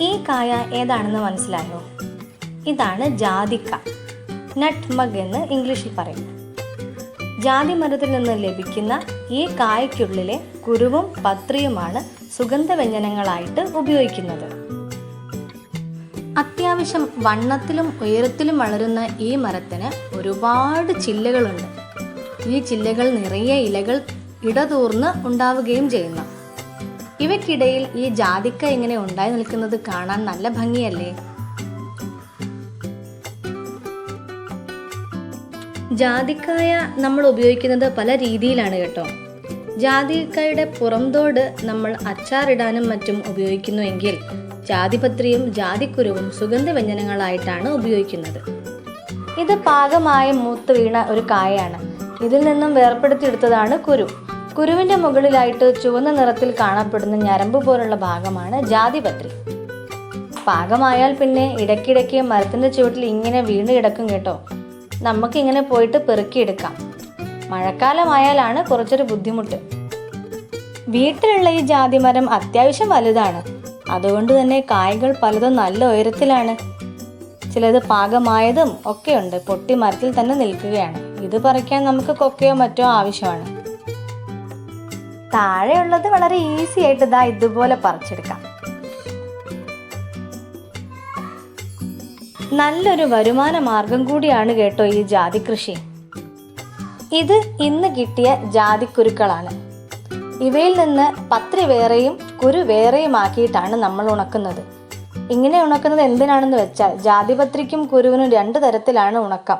ഈ കായ ഏതാണെന്ന് മനസ്സിലായോ? ഇതാണ് ജാതിക്ക. നട്ട് മഗ് എന്ന് ഇംഗ്ലീഷിൽ പറയും. ജാതി മരത്തിൽ നിന്ന് ലഭിക്കുന്ന ഈ കായ്ക്കുള്ളിലെ കുരുവും പത്രിയുമാണ് സുഗന്ധവ്യഞ്ജനങ്ങളായിട്ട് ഉപയോഗിക്കുന്നത്. അത്യാവശ്യം വണ്ണത്തിലും ഉയരത്തിലും വളരുന്ന ഈ മരത്തിന് ഒരുപാട് ചില്ലകളുണ്ട്. ഈ ചില്ലകൾ നിറയെ ഇലകൾ ഇടതൂർന്ന് ഉണ്ടാവുകയും ചെയ്യുന്നു. ഇവയ്ക്കിടയിൽ ഈ ജാതിക്ക ഇങ്ങനെ ഉണ്ടായി നിൽക്കുന്നത് കാണാൻ നല്ല ഭംഗിയല്ലേ? ജാതിക്കായ നമ്മൾ ഉപയോഗിക്കുന്നത് പല രീതിയിലാണ് കേട്ടോ. ജാതിക്കായുടെ പുറംതോട് നമ്മൾ അച്ചാറിടാനും മറ്റും ഉപയോഗിക്കുന്നുവെങ്കിൽ ജാതിപത്രിയും ജാതിക്കുരുവും സുഗന്ധവ്യഞ്ജനങ്ങളായിട്ടാണ് ഉപയോഗിക്കുന്നത്. ഇത് പാകമായി മൂത്ത് വീണ ഒരു കായയാണ്. ഇതിൽ നിന്നും വേർപ്പെടുത്തിയെടുത്തതാണ് കുരു. കുരുവിന്റെ മുകളിലായിട്ട് ചുവന്ന നിറത്തിൽ കാണപ്പെടുന്ന ഞരമ്പ് പോലുള്ള ഭാഗമാണ് ജാതിപത്രി. പാകമായാൽ പിന്നെ ഇടയ്ക്കിടയ്ക്ക് മരത്തിന്റെ ചുവട്ടിൽ ഇങ്ങനെ വീണ് കിടക്കും കേട്ടോ. നമുക്ക് ഇങ്ങനെ പോയിട്ട് പെറുക്കിയെടുക്കാം മഴക്കാലമായാലാണ് കുറച്ചൊരു ബുദ്ധിമുട്ട്. വീട്ടിലുള്ള ഈ ജാതിമരം അത്യാവശ്യം വലുതാണ്. അതുകൊണ്ട് തന്നെ കായകൾ പലതും നല്ല ഉയരത്തിലാണ്. ചിലത് പാകമായതും ഒക്കെയുണ്ട്. പൊട്ടി മരത്തിൽ തന്നെ നിൽക്കുകയാണ്. ഇത് പറിക്കാൻ നമുക്ക് കൊക്കയോ മറ്റോ ആവശ്യമാണ്. താഴെയുള്ളത് വളരെ ഈസി ആയിട്ട് ഇതാ ഇതുപോലെ പറിച്ചെടുക്കാം. നല്ലൊരു വരുമാന മാർഗം കൂടിയാണ് കേട്ടോ ഈ ജാതി കൃഷി ഇത് ഇന്ന് കിട്ടിയ ജാതിക്കുരുക്കളാണ്. ഇവയിൽ നിന്ന് പത്രി വേറെയും കുരു വേറെയും ആക്കിയിട്ടാണ് നമ്മൾ ഉണക്കുന്നത്. ഇങ്ങനെ ഉണക്കുന്നത് എന്തിനാണെന്ന് വെച്ചാൽ ജാതിപത്രിക്കും കുരുവിനും രണ്ട് തരത്തിലാണ് ഉണക്കം.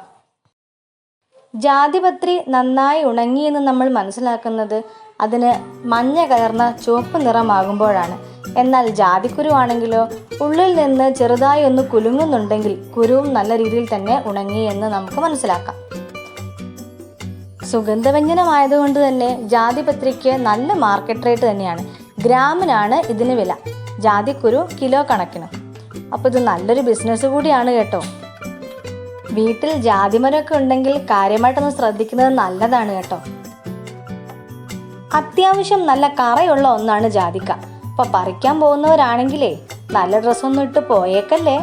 ജാതിപത്രി നന്നായി ഉണങ്ങിയെന്ന് നമ്മൾ മനസ്സിലാക്കുന്നത് അതിന് മഞ്ഞ കലർന്ന ചുവപ്പ് നിറമാകുമ്പോഴാണ്. എന്നാൽ ജാതിക്കുരു ആണെങ്കിലോ ഉള്ളിൽ നിന്ന് ചെറുതായി ഒന്ന് കുലുങ്ങുന്നുണ്ടെങ്കിൽ കുരുവും നല്ല രീതിയിൽ തന്നെ ഉണങ്ങി എന്ന് നമുക്ക് മനസ്സിലാക്കാം. സുഗന്ധവ്യഞ്ജനമായതുകൊണ്ട് തന്നെ ജാതിപത്രിക്ക് നല്ല മാർക്കറ്റ് റേറ്റ് തന്നെയാണ്. ഗ്രാമിനാണ് ഇതിന് വില. ജാതിക്കുരു കിലോ കണക്കിന്. അപ്പോൾ ഇത് നല്ലൊരു ബിസിനസ് കൂടിയാണ് കേട്ടോ. വീട്ടിൽ ജാതിമരമൊക്കെ ഉണ്ടെങ്കിൽ കാര്യമായിട്ടൊന്ന് ശ്രദ്ധിക്കുന്നത് നല്ലതാണ് കേട്ടോ. അത്യാവശ്യം നല്ല കറയുള്ള ഒന്നാണ് ജാതിക്ക. അപ്പൊ പറിക്കാൻ പോകുന്നവരാണെങ്കിലേ നല്ല ഡ്രസ്സൊന്നും ഇട്ട് പോയേക്കല്ലേ?